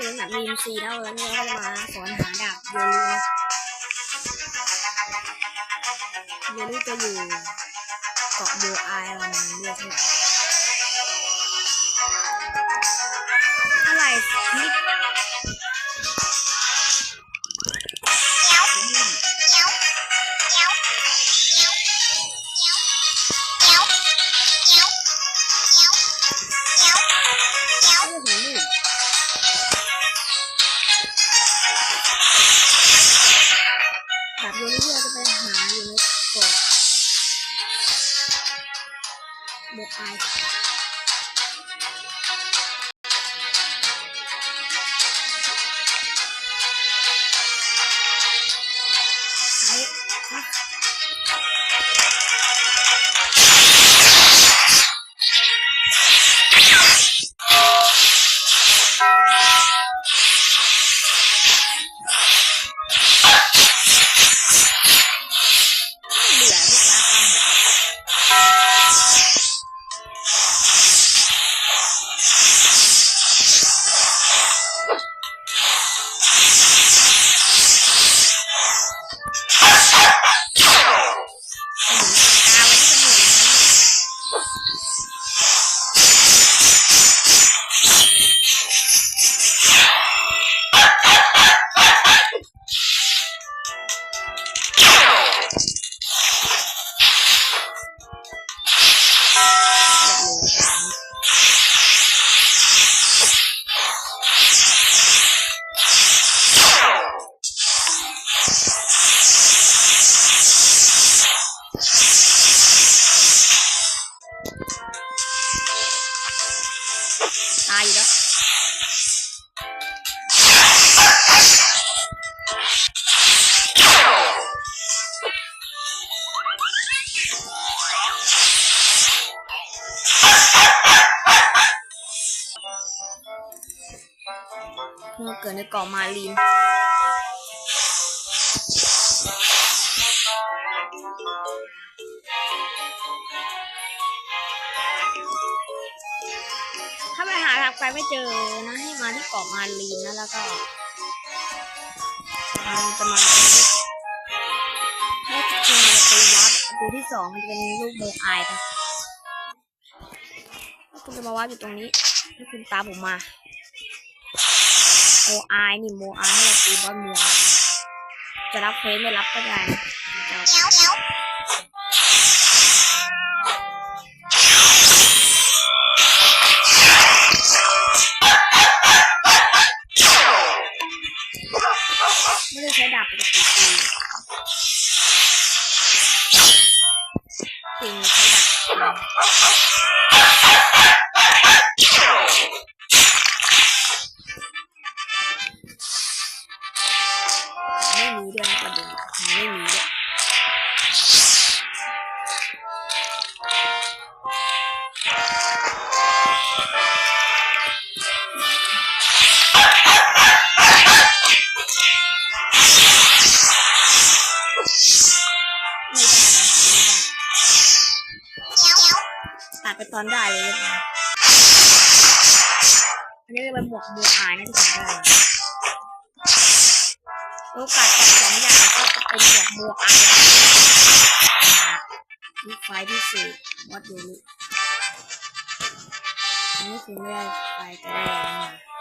นี่หนักมีมซีแล้วแล้วเนี่ยก็จะมาสอนหาดาบโยลูโยลูจะอยู่เกาะโบอายอะไรมันเรียกเนี่ยอะไร อยู่แล้วเราเกิดในเกาะมาลีน ไปไม่เจอนะให้มาที่เกาะมาลีนนะแล้วก็มันจะมาให้คุณประตูวัดประตูที่สองมันจะเป็นรูปโมอายนะคุณจะมาวัดอยู่ตรงนี้ให้คุณตามผมมาโมอายนี่โมอายให้เราตีบอสโมอายจะรับเควสไม่รับก็ได้นะ ไมีไฟที่สี่วัดดูนี่อันนี้คือเรื่องไฟจะได้ยังไง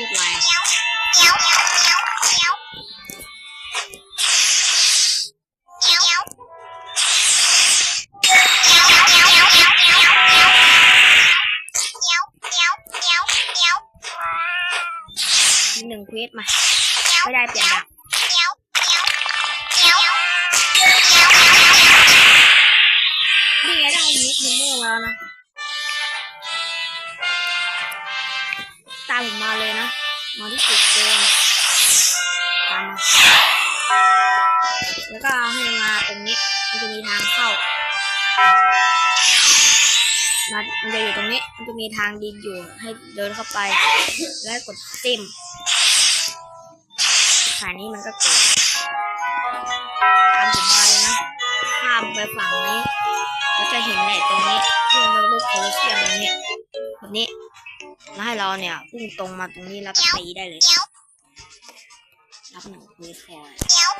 พูดไรมีหนึ่งเควสมา ไม่ได้เปลี่ยนดาบามมา แล้วก็ให้มาตรงนี้ มันจะมีทางเข้ามันจะอยู่ตรงนี้ มันจะมีทางดินอยู่ ให้เดินเข้าไป แล้วกดจิ้มขายนี้มันก็เกิดตามผมมาเลยนะ ข้ามไปฝั่งนี้เราจะเห็นไหนตรงนี้เรื่องเราลูกโคลเซียมตรงนี้แบบนี้แล้วให้เราเนี่ยพุ่งตรงมาตรงนี้แล้วก็ตีได้เลย รับหนึ่งคุยคอยเดี๋ยว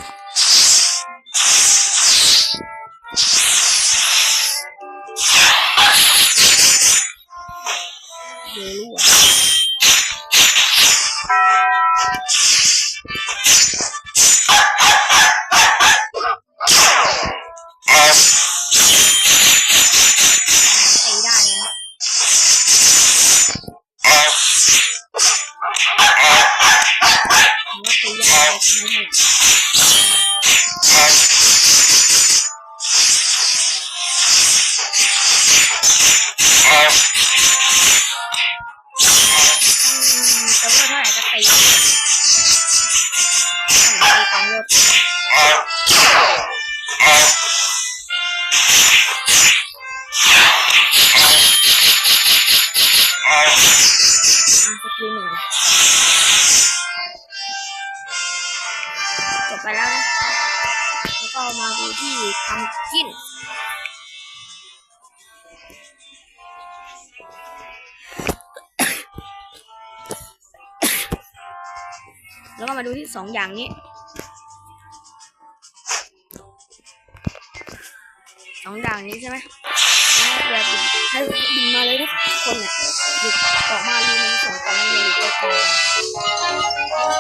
รู้ มาดูที่ทำกินแล้วก็มาดูที่สองอย่างนี้สองอย่างนี้ใช่ไหมเวลาบินให้บินมาเลยทุกคนเนี่ยหยุดออกมาลีมันสองตอนนั้นเลยอยู่ใกล้ๆแล้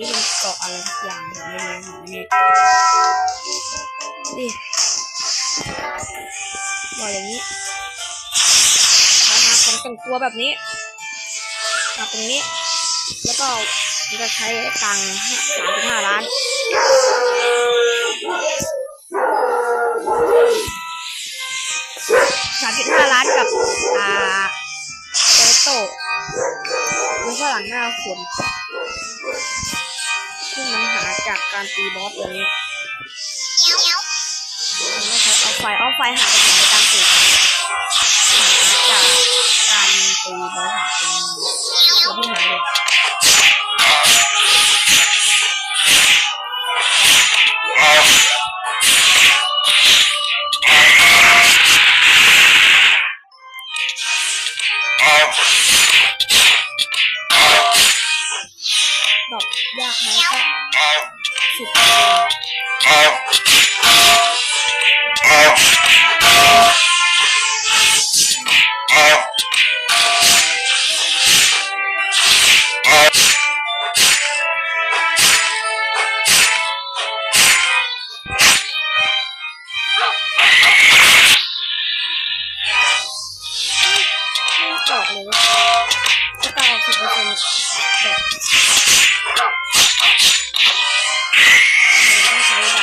นี้เป็นเกาะอะไรสักอย่างผมไม่รู้ผมไม่แน่บอกอย่างนี้แล้วมาผมแต่งตัวแบบนี้มาตรงนี้ แล้วก็มันจะใช้ตังค์สามสิบห้าล้านสามสิบห้าล้านกับ อ่าโตโต้เป็นฝรั่งหน้าคน ซึ่งมันหาจากการตีบอสตัวนี้มันไม่ใช่เอาไฟเอาไฟหาจากไหนการตีหาจากการตีบอสหาตรงนี้ตัวที่หาเลยากไหมก็สิบดอกเลยก็เก้ายสิบเปอร์เซ็นต์ ดอ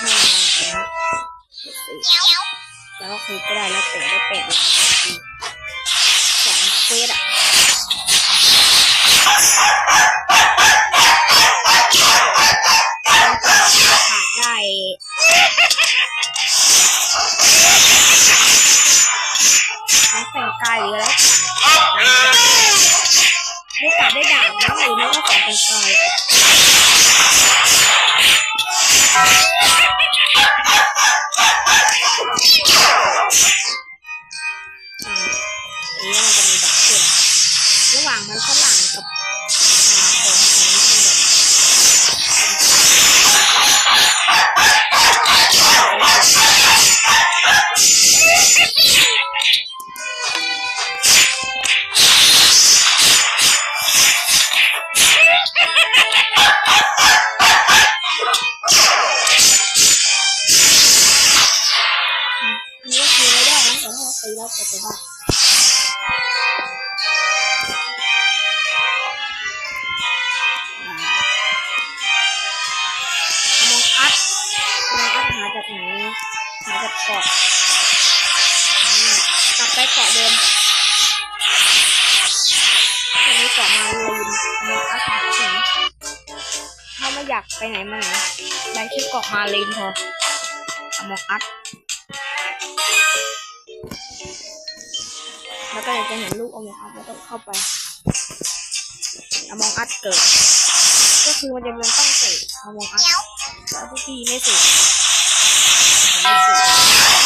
ห้มาแล้วแล้วก็คุยก็ได้แล้วแต่ได้แปดล้านจริสองเควสอะได้ทั้งแต่งกายหรืออะไรไม่ตัดได้ดาบนะหรือไม่ก็ของแต่งกาย เกาะกลับไปเกาะเดิมตรงนี้เกาะมาลืมอมองอัดหาจากไหนถ้าไม่อยากไปไหนมาไหนไปที่เกาะมาเลนพออมองอัดแล้วก็จะเห็นรูปอมองอัดแล้วก็เข้าไปอมองอัดเกิด ก็คือมันจะเป็นต้องเกิดอมองอัดแล้วพวกพี่ไม่สุดผมไม่สุด มั